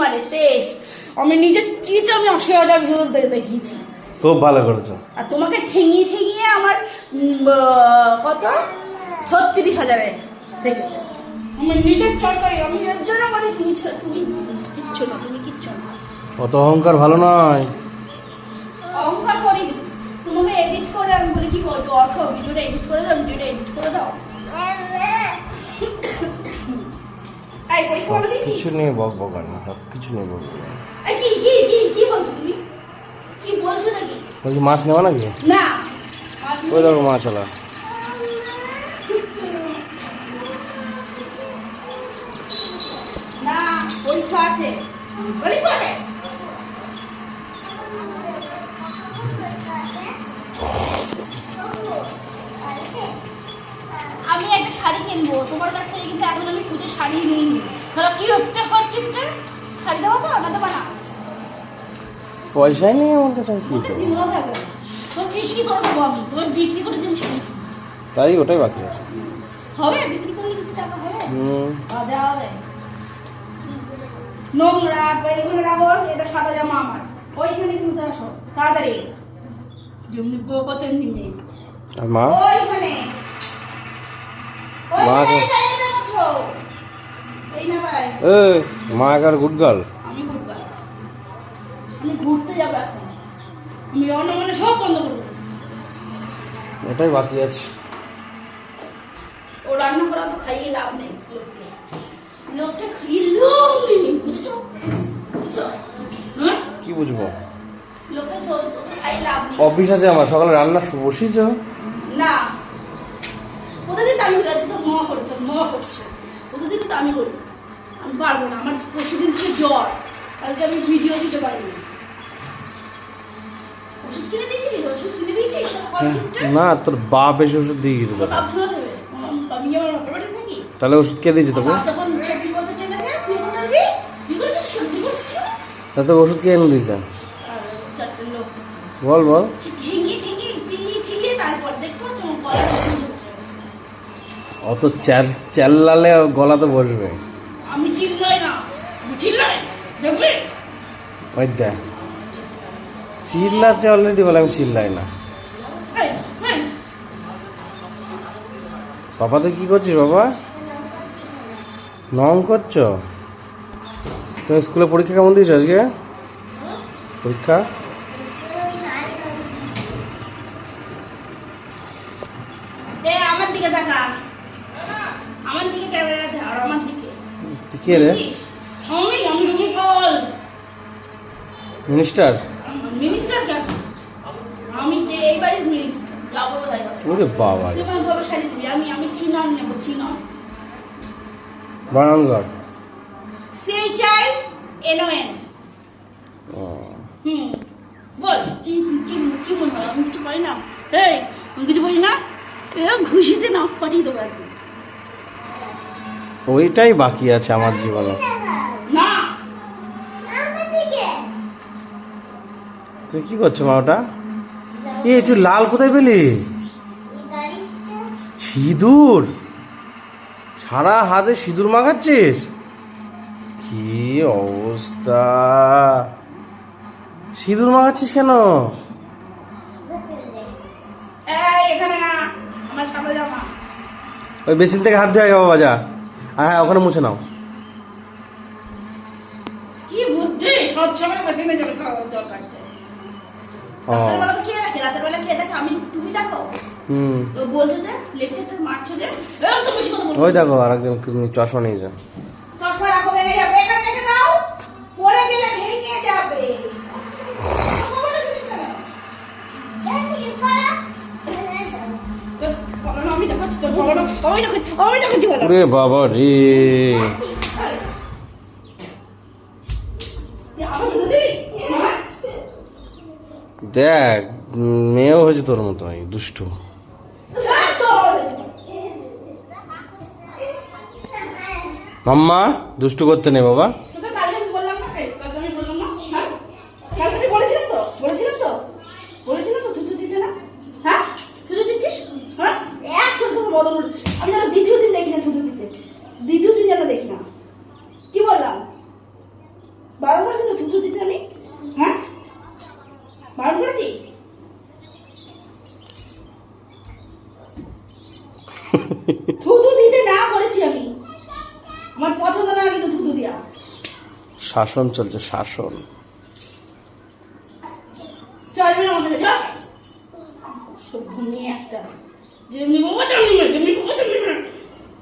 মানে তেইশ আমি নিজের চিজ আমি আশি হাজার ভিউজ দেখে দেখিয়েছি। খুব ভালো করেছ। আর তোমাকে ঠেঙিয়ে ঠেঙিয়ে আমার কত? ছত্রিশ হাজারে দেখেছে। আমি নিজের চরকারি আমি এর জন্য করি তুমি তুমি কিচ্ছু না তুমি কিচ্ছু না। অত অহংকার ভালো নয়। অহংকার করি তোমাকে এডিট করে আমি বলি কি বলতো অর্থ ভিডিওটা এডিট করে দাও ভিডিওটা এডিট করে দাও। কিছু নিয়ে বক বক সব কিছু নিয়ে বক। কি কি কি কি বলছো তুমি? কি বলছো নাকি? বলছি মাছ নেওয়া নাকি? না। ওই দেখো মাছ ওলা না পরীক্ষা আছে। বলি করবে আমি একটা শাড়ি কিনবো তোমার কাছ এখন আমি পুজোর শাড়ি নিইনি। ধরো কি হচ্ছে হর কিনতে শাড়ি দেবো তো? না দেবো না। পয়সাই নেই আমার কাছে কি করব? তোমার বিক্রি করে দেবো আমি। তোমার বিক্রি করে। তাই ওটাই বাকি আছে। হবে? বিক্রি করলে কিছু টাকা হবে? মজা হবে। নোংরা এখানে রাখো এটা সাদা জামা আমার। ওইখানে তুলতে আসো তাড়াতাড়ি। যেমনি বউ তেমনি মেয়ে। আর মা? ওইখানে। ওইখানে এ মা গুড গার্ল আমি ঘুরবো আমি ঘুরতে যাব এখন। আমি অন্য মানে সব বন্ধ করব এটাই বাকি আছে। ও রান্না করা তো খাইয়ে লাভ নেই লোককে। লোককে খাইয়ে লাভ নেই বুঝছ? বুঝছ? হ্যাঁ? কি বুঝব? লোকে তো খাইয়ে লাভ নেই। অফিস আছে আমার সকালে রান্না বসিয়েছ? না। প্রতিদিন তো আমি গেছি তো মহা করি তো মহা করছে। প্রতিদিন তো আমি করি আমি পারব না আমার পরশুদিন থেকে জ্বর কালকে আমি ভিডিও দিতে পারিনি। কিনে দিয়েছিস? না তোর বাপ এসে ওষুধ দিয়ে গেছে তোকে। তাহলে ওষুধ কে দিয়েছে তোকে? ওষুধ কে এনে দিয়েছে? বল বল। অত চেল্লালে গলাতে বসবে। আমি চিল্লাই না। চিল্লাই? দেখবে? ওই দেখ। চিল্লাচ্ছে অলরেডি বলে আমি চিল্লাই না। বাবা তুই কি করছিস বাবা? নং করছ? তুমি স্কুলে পরীক্ষা কেমন দিয়েছ আজকে? পরীক্ষা? আমার দিকে তাকা আমার দিকে ক্যামেরা ধর আমার দিকে কে রে? আমি আমি রুমি পাল মিনিস্টার মিনিস্টার কেন আমি যে এই বাড়ির মিনিস্টার যাব কোথায় ওরে বাবা। আমার বাবা শাড়ি দিবি আমি আমি চিনন নেব চিনন বারানগর সেই চাই এনো এন ও, হুম। বল কি কি কি মনে হয়? আমি কিছু পারি না? এই কিছু পারি না? এ ঘুষিতে না পাঠিয়ে দেবো একদম। ওইটাই বাকি আছে আমার জীবনে। তুই কি করছ মা ওটা এ তুই লাল কোথায় পেলি? সিঁদুর? সারা হাতে সিঁদুর মাখাচ্ছিস? কি অবস্থা? সিঁদুর মাখাচ্ছিস কেন? এই ওই বেসিন থেকে হাত ধুয়ে বাবা যা। হ্যাঁ ওখানে মুছে নাও। কি বুদ্ধি? স্বচ্ছ করে বসে নিয়ে যাবে সারা জল কাটতে ও। রাতের বেলা তো খেয়ে রাখে ওরে বাবা রে? দেখ মেয়েও হয়েছে তোর মতো দুষ্টু। মাম্মা দুষ্টু করতে নেই বাবা তোকে কালকে আমি বললাম না, এই, কালকে আমি বললাম না, হ্যাঁ? কালকে আমি বলেছিলাম তো, বলেছিলাম তো, বলেছিলাম তো, থুতু দিতে না? হ্যাঁ? থুতু দিচ্ছিস? হ্যাঁ? এখন তোকে বদল হলো। আমি যেন দ্বিতীয় দিন দেখি না থুতু দিতে দ্বিতীয় দিন যেন দেখি না কি বললাম বারণ করেছি তো থুতু দিতে আমি হ্যাঁ বারণ করেছি থুতু দিতে না করেছি আমি। আমার পছন্দ না কিন্তু থুতু দিয়া। শাসন চলছে শাসন। চলবে না আমাদের একটা। যেমনি বাবা তেমনি মেয়ে যেমনি